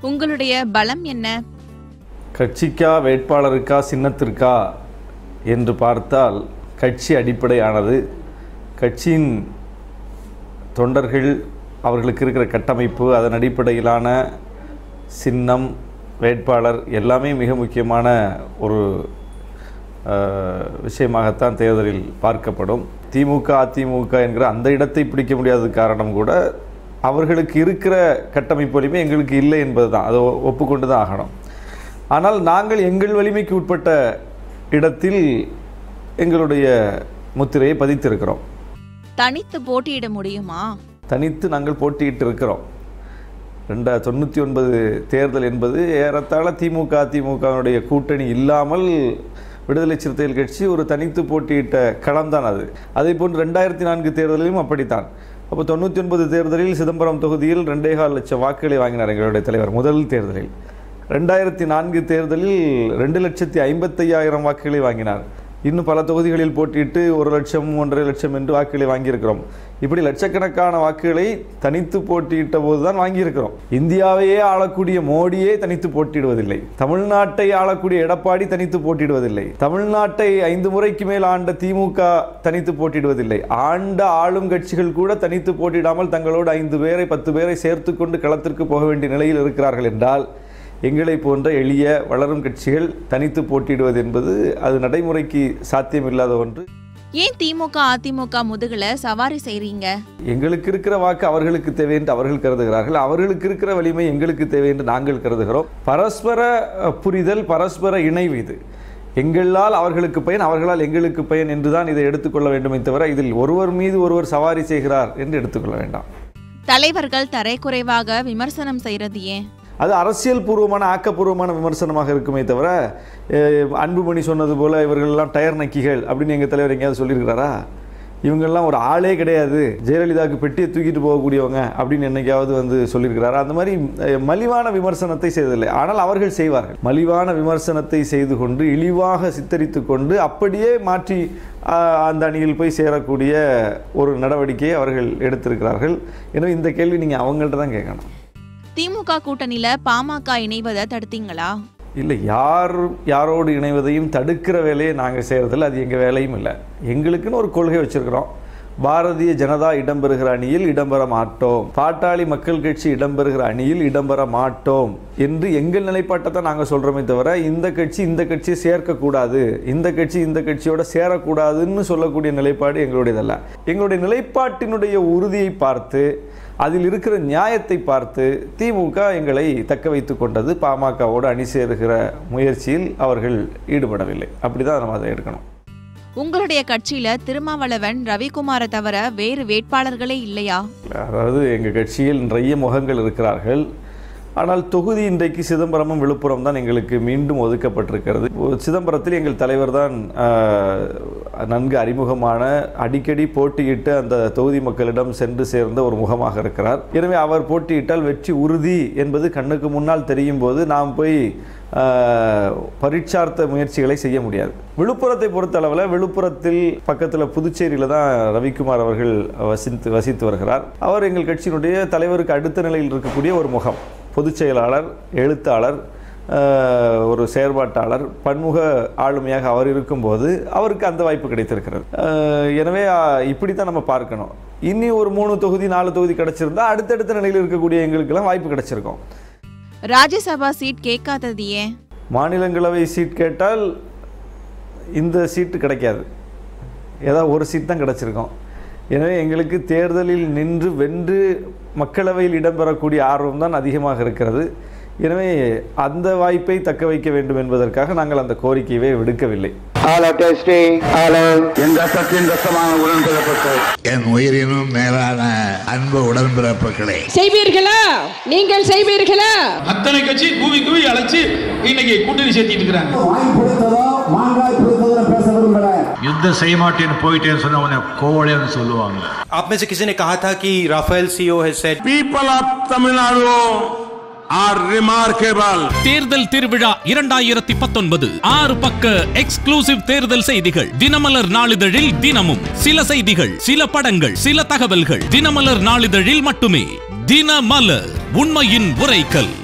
உங்களுடைய பலம் என்ன? கட்சிக்கா வேட்பாளருக்கா சின்னத்திற்கா? என்று பார்த்தால் கட்சி அடிப்படையானது. கட்சியின் தொண்டர்கள் அவர்களுக்கு இருக்கிற கட்டமைப்பு அதன் அடிப்படையிலான சின்னம் வேட்பாளர் எல்லாமே மிக முக்கியமான ஒரு விஷயமாகத்தான் தேர்தலில் பார்க்கப்படும். திமுக அதிமுக என்கிற அந்த இடத்தை பிடிக்க முடியாத காரணம் கூட அவர்களுக்கு இருக்கிற கட்டமைப்பு வலிமை எங்களுக்கு இல்லை என்பது தான் அதை ஒப்புக்கொண்டு தான் ஆகணும். ஆனால் நாங்கள் எங்கள் வலிமைக்கு உட்பட்ட இடத்தில் எங்களுடைய முத்திரையை பதித்திருக்கிறோம். தனித்து போட்டியிட முடியுமா? தனித்து நாங்கள் போட்டியிட்டு இருக்கிறோம் ரெண்டா தொண்ணூற்றி ஒன்பது தேர்தல் என்பது ஏறத்தாழ திமுக அதிமுகவினுடைய கூட்டணி இல்லாமல் விடுதலை சிறுத்தைகள் கட்சி ஒரு தனித்து போட்டியிட்ட களம்தான் அது. அதே போன்று ரெண்டாயிரத்தி நான்கு தேர்தலிலும் அப்படித்தான். அப்போ தொண்ணூற்றி ஒன்பது தேர்தலில் சிதம்பரம் தொகுதியில் ரெண்டே கால் லட்சம் வாக்குகளை வாங்கினார் எங்களுடைய தலைவர். முதல் தேர்தலில் ரெண்டாயிரத்தி நான்கு தேர்தலில் ரெண்டு லட்சத்தி ஐம்பத்தையாயிரம் வாக்குகளை வாங்கினார். இன்னும் பல தொகுதிகளில் போட்டியிட்டு ஒரு லட்சம் ஒன்றரை லட்சம் என்று வாக்குகளை வாங்கியிருக்கிறோம். இப்படி லட்சக்கணக்கான வாக்குகளை தனித்து போட்டியிட்ட போது தான் வாங்கியிருக்கிறோம். இந்தியாவையே ஆளக்கூடிய மோடியே தனித்து போட்டியிடுவதில்லை. தமிழ்நாட்டை ஆளக்கூடிய எடப்பாடி தனித்து போட்டியிடுவதில்லை. தமிழ்நாட்டை ஐந்து முறைக்கு மேல் ஆண்ட திமுக தனித்து போட்டியிடுவதில்லை. ஆண்ட ஆளும் கட்சிகள் கூட தனித்து போட்டியிடாமல் தங்களோடு ஐந்து பேரை பத்து பேரை சேர்த்து கொண்டு களத்திற்கு போக வேண்டிய நிலையில் இருக்கிறார்கள் என்றால் எங்களை போன்ற எளிய வளரும் கட்சிகள் தனித்து போட்டியிடுவது என்பது அது நடைமுறைக்கு சாத்தியமில்லாத ஒன்று. ஏன் திமுக அதிமுக முதுகுல சவாரி செய்றீங்க? எங்களுக்கு இருக்கிற வாக்கு அவர்களுக்கு தேவை என்று அவர்கள் கருதுகிறார்கள். அவர்களுக்கு இருக்கிற வலிமை எங்களுக்கு தேவை என்று நாங்கள் கருதுகிறோம். பரஸ்பர புரிதல் பரஸ்பர இணைவு இது. எங்களால் அவர்களுக்கு பயன் அவர்களால் எங்களுக்கு பயன் என்றுதான் இதை எடுத்துக்கொள்ள வேண்டுமே தவிர இதில் ஒருவர் மீது ஒருவர் சவாரி செய்கிறார் என்று எடுத்துக்கொள்ள வேண்டாம். தலைவர்கள் தரைக்குறைவாக விமர்சனம் செய்யறது ஏன்? அது அரசியல் பூர்வமான ஆக்கப்பூர்வமான விமர்சனமாக இருக்குமே தவிர அன்புமணி சொன்னது போல் இவர்கள்லாம் டயர் நக்கிகள் அப்படின்னு எங்கள் தலைவர் எங்கேயாவது சொல்லியிருக்கிறாரா? இவங்கெல்லாம் ஒரு ஆளே கிடையாது. ஜெயலலிதாவுக்கு பெட்டியை தூக்கிட்டு போகக்கூடியவங்க அப்படின்னு என்னைக்காவது வந்து சொல்லியிருக்கிறாரா? அந்த மாதிரி மலிவான விமர்சனத்தை செய்ததில்லை. ஆனால் அவர்கள் செய்வார்கள். மலிவான விமர்சனத்தை செய்து கொண்டு இழிவாக சித்தரித்து கொண்டு அப்படியே மாற்றி அந்த அணியில் போய் சேரக்கூடிய ஒரு நடவடிக்கையை அவர்கள் எடுத்திருக்கிறார்கள். எனவே இந்த கேள்வி நீங்கள் அவங்கள்ட்ட தான் கேட்கணும். திமுக கூட்டணியில பாமக இணைவதை தடுத்தீங்களா? இல்லை யார் யாரோடு இணைவதையும் தடுக்கிற வேலையை நாங்கள் செய்கிறதில்ல அது எங்கள் வேலையும் இல்லை. எங்களுக்குன்னு ஒரு கொள்கை வச்சுருக்கிறோம். பாரதிய ஜனதா இடம்பெறுகிற அணியில் இடம்பெற மாட்டோம். பாட்டாளி மக்கள் கட்சி இடம்பெறுகிற அணியில் இடம்பெற மாட்டோம். என்று எங்கள் நிலைப்பாட்டை தான் நாங்கள் சொல்கிறோமே தவிர இந்த கட்சி இந்த கட்சியை சேர்க்கக்கூடாது. இந்த கட்சி இந்த கட்சியோட சேரக்கூடாதுன்னு சொல்லக்கூடிய நிலைப்பாடு எங்களுடையதல்ல. எங்களுடைய நிலைப்பாட்டினுடைய உறுதியை பார்த்து அதில் இருக்கிற நியாயத்தை பார்த்து திமுக எங்களை தக்க வைத்து கொண்டது. பாமகவோடு அணி சேருகிற முயற்சியில் அவர்கள் ஈடுபடவில்லை. அப்படிதான் நம்ம அதை எடுக்கணும். உங்களுடைய கட்சியில திருமாவளவன் ரவிக்குமாரை தவிர வேறு வேட்பாளர்களே இல்லையா? அதாவது எங்கள் கட்சியில் நிறைய முகங்கள் இருக்கிறார்கள். ஆனால் தொகுதி இன்றைக்கு சிதம்பரமும் விழுப்புரம் தான் எங்களுக்கு மீண்டும் ஒதுக்கப்பட்டிருக்கிறது. சிதம்பரத்தில் எங்கள் தலைவர் தான் நன்கு அறிமுகமான அடிக்கடி போட்டியிட்டு அந்த தொகுதி மக்களிடம் சென்று சேர்ந்த ஒரு முகமாக இருக்கிறார். எனவே அவர் போட்டியிட்டால் வெற்றி உறுதி என்பது கண்ணுக்கு முன்னால் தெரியும் போது நாம் போய் பரீட்சார்த்த முயற்சிகளை செய்ய முடியாது. விழுப்புரத்தை பொறுத்தளவில் விழுப்புரத்தில் பக்கத்தில் புதுச்சேரியில் தான் ரவிக்குமார் அவர்கள் வசித்து வசித்து வருகிறார். அவர் எங்கள் கட்சியினுடைய தலைவருக்கு அடுத்த நிலையில் இருக்கக்கூடிய ஒரு முகம். பொதுச் செயலாளர் எழுத்தாளர் ஒரு செயற்பாட்டாளர் பன்முக ஆளுமையாக அவர் இருக்கும்போது அவருக்கு அந்த வாய்ப்பு கிடைத்திருக்கிறது. எனவே ஆஹ், இப்படித்தான் நம்ம பார்க்கணும். இனி ஒரு மூணு தொகுதி நாலு தொகுதி கிடைச்சிருந்தா அடுத்தடுத்த நிலையில் இருக்கக்கூடிய எங்களுக்கெல்லாம் வாய்ப்பு கிடைச்சிருக்கும். ராஜ்யசபா சீட் கேட்காதது ஏன்? மாநிலங்களவை சீட் கேட்டால் இந்த சீட்டு கிடைக்காது. ஏதாவது ஒரு சீட் தான் கிடச்சிருக்கும். எனவே எங்களுக்கு தேர்தலில் நின்று வென்று மக்களவையில் இடம்பெறக்கூடிய ஆர்வம் தான் அதிகமாக இருக்கிறது. எனவே அந்த வாய்ப்பை தக்க வைக்க வேண்டும் என்பதற்காக நாங்கள் அந்த கோரிக்கையை விடுக்கவில்லை. என் உயிரினும் மேலான அன்பு உடன்பிறப்புகளே. செய்வீர்களா? நீங்கள் செய்வீர்களா? அத்தனை கட்சி கூவி கூவி அழைச்சு இன்னைக்கு கூட்டணி சேர்த்திட்டு இருக்கிறாங்க. வாங்கி பிடித்ததோ மாங்காய் பிடித்ததோ பேச விரும்பல யுத்தம் செய்ய மாட்டேன்னு போயிட்டேன்னு சொன்ன உடனே கோவலைன்னு சொல்லுவாங்க आप में से किसी ने कहा था कि Rafale CO has said people of Tamil Nadu are remarkable தேர்தல் திருவிழா இரண்டாயிரத்தி பத்தொன்பது ஆறு பக்க எக்ஸ்க்ளூசிவ் தேர்தல் செய்திகள் தினமலர் நாளிதழில் தினமும் சில செய்திகள் சில படங்கள் சில தகவல்கள் தினமலர் நாளிதழில் மட்டுமே தினமலர் உண்மையின் உரைக்கல்